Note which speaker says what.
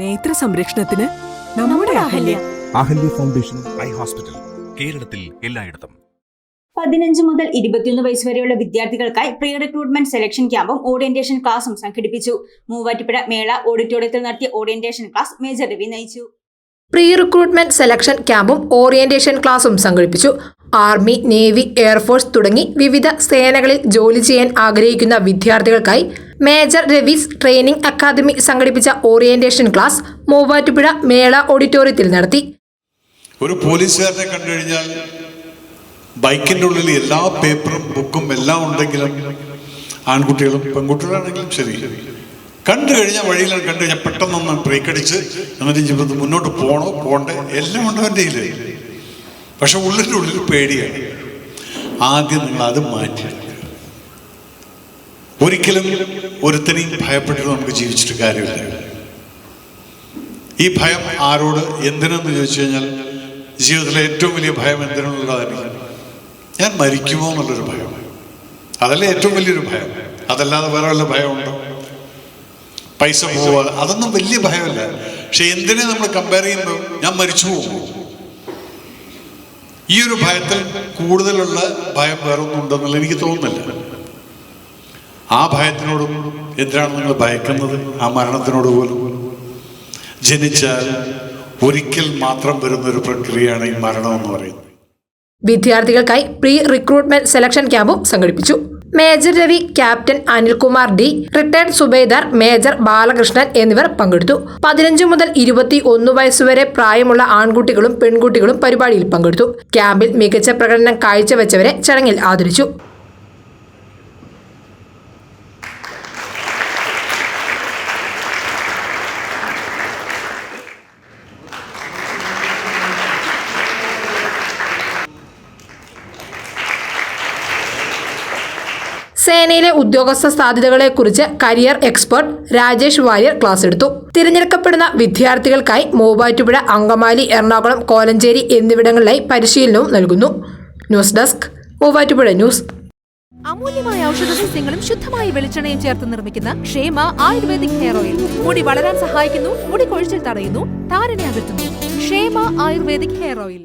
Speaker 1: നേത്ര സംരക്ഷണത്തിന് നമ്മുടെ Ahalya.
Speaker 2: Ahalya foundation eye hospital കേരളത്തിൽ എല്ലായിടത്തും.
Speaker 3: പതിനഞ്ച് മുതൽ ഇരുപത്തിയൊന്ന് വയസ്സ് വരെയുള്ള വിദ്യാർത്ഥികൾക്കായി പ്രീ റിക്രൂട്ട്മെന്റ് സെലക്ഷൻ ക്യാമ്പും ഓറിയന്റേഷൻ ക്ലാസും സംഘടിപ്പിച്ചു. മൂവാറ്റുപുഴ മേള ഓഡിറ്റോറിയത്തിൽ നടത്തിയ ഓറിയന്റേഷൻ ക്ലാസ് മേജർ രവി നയിച്ചു.
Speaker 4: പ്രീ റിക്രൂട്ട്മെന്റ് സെലക്ഷൻ ക്യാമ്പും ഓറിയന്റേഷൻ ക്ലാസും സംഘടിപ്പിച്ചു. ആർമി നേവി എയർഫോഴ്സ് തുടങ്ങി വിവിധ സേനകളിൽ ജോലി ചെയ്യാൻ ആഗ്രഹിക്കുന്ന വിദ്യാർത്ഥികൾക്കായി മേജർ രവീസ് ട്രെയിനിംഗ് അക്കാദമി സംഘടിപ്പിച്ച ഓറിയന്റേഷൻ ക്ലാസ് മൂവാറ്റുപുഴ മേള ഓഡിറ്റോറിയത്തിൽ നടത്തി.
Speaker 5: ഒരു പോലീസുകാരനെ കണ്ടു കഴിഞ്ഞാൽ ബൈക്കിന്റെ ഉള്ളിൽ എല്ലാ പേപ്പറും ബുക്കും എല്ലാം ഉണ്ടെങ്കിലും ആൺകുട്ടികളും പെൺകുട്ടികളാണെങ്കിലും ശരി. കണ്ടു കഴിഞ്ഞാൽ വഴിയിൽ കണ്ടു കഴിഞ്ഞാൽ പെട്ടെന്നൊന്ന് ബ്രേക്ക് അടിച്ച് എന്നിട്ട് ജീവിതത്തിൽ മുന്നോട്ട് പോകണോ പോകണ്ടേ എല്ലാം ഉണ്ട് കയ്യിൽ പക്ഷെ ഉള്ളിന്റെ ഉള്ളിൽ പേടിയാണ്. ആദ്യം നിങ്ങൾ അത് മാറ്റി ഒരിക്കലും ഒരുത്തനെയും ഭയപ്പെട്ടിട്ട് നമുക്ക് ജീവിച്ചിട്ട് കാര്യമില്ല. ഈ ഭയം ആരോട് എന്തിനെന്ന് ചോദിച്ചു കഴിഞ്ഞാൽ ജീവിതത്തിലെ ഏറ്റവും വലിയ ഭയം എന്തിനുള്ളതായിരിക്കും ഞാൻ മരിക്കുമോ എന്നുള്ളൊരു ഭയം. അതല്ലേ ഏറ്റവും വലിയൊരു ഭയം. അതല്ലാതെ വേറെ വല്ല ഭയമുണ്ടോ? പൈസ പോവാതെ അതൊന്നും വലിയ ഭയമല്ല. പക്ഷെ എന്തിനെ നമ്മൾ കമ്പയർ ചെയ്യുമ്പോൾ ഞാൻ മരിച്ചു പോകും ഈ ഒരു ഭയത്തിൽ കൂടുതലുള്ള ഭയം വേറൊന്നും ഉണ്ടെന്നുള്ള എനിക്ക് തോന്നുന്നില്ല. ആ ഭയത്തിനോടും എന്തിനാണ് നിങ്ങൾ ഭയക്കുന്നത്? ആ മരണത്തിനോട് പോലും. ജനിച്ചാൽ ഒരിക്കൽ മാത്രം വരുന്ന ഒരു പ്രക്രിയയാണ് ഈ മരണം എന്ന് പറയുന്നത്.
Speaker 4: വിദ്യാർത്ഥികൾക്കായി പ്രീ റിക്രൂട്ട്മെന്റ് സെലക്ഷൻ ക്യാമ്പും സംഘടിപ്പിച്ചു. Major Ravi captain Anilkumar D retired subedar major Balakrishnan എന്നിവർ പങ്കെടുത്തു. പതിനഞ്ചു മുതൽ ഇരുപത്തി ഒന്ന് വയസ്സുവരെ പ്രായമുള്ള ആൺകുട്ടികളും പെൺകുട്ടികളും പരിപാടിയിൽ പങ്കെടുത്തു. ക്യാമ്പിൽ മികച്ച പ്രകടനം കാഴ്ചവെച്ചവരെ ചടങ്ങിൽ ആദരിച്ചു. സേനയിലെ ഉദ്യോഗസ്ഥ സാധ്യതകളെക്കുറിച്ച് career expert Rajesh Warrier class എടുത്തു. തിരഞ്ഞെടുക്കപ്പെടുന്ന വിദ്യാർത്ഥികൾക്കായി മൂവാറ്റുപുഴ അങ്കമാലി എറണാകുളം കോലഞ്ചേരി എന്നിവിടങ്ങളിലായി പരിശീലനവും നൽകുന്നു. News desk Muvattupuzha news.
Speaker 6: അമൂല്യമായ ഔഷധ സസ്യങ്ങളും ശുദ്ധമായ വെളിച്ചെണ്ണയും ചേർത്ത് നിർമ്മിക്കുന്ന ക്ഷേമ ആയുർവേദിക് ഹെയർ ഓയിൽ. മുടി വളരാൻ സഹായിക്കുന്നു മുടി കൊഴിച്ചിൽ തടയുന്നു താരനെ അകറ്റുന്നു. ക്ഷേമ ആയുർവേദിക് ഹെയർ ഓയിൽ.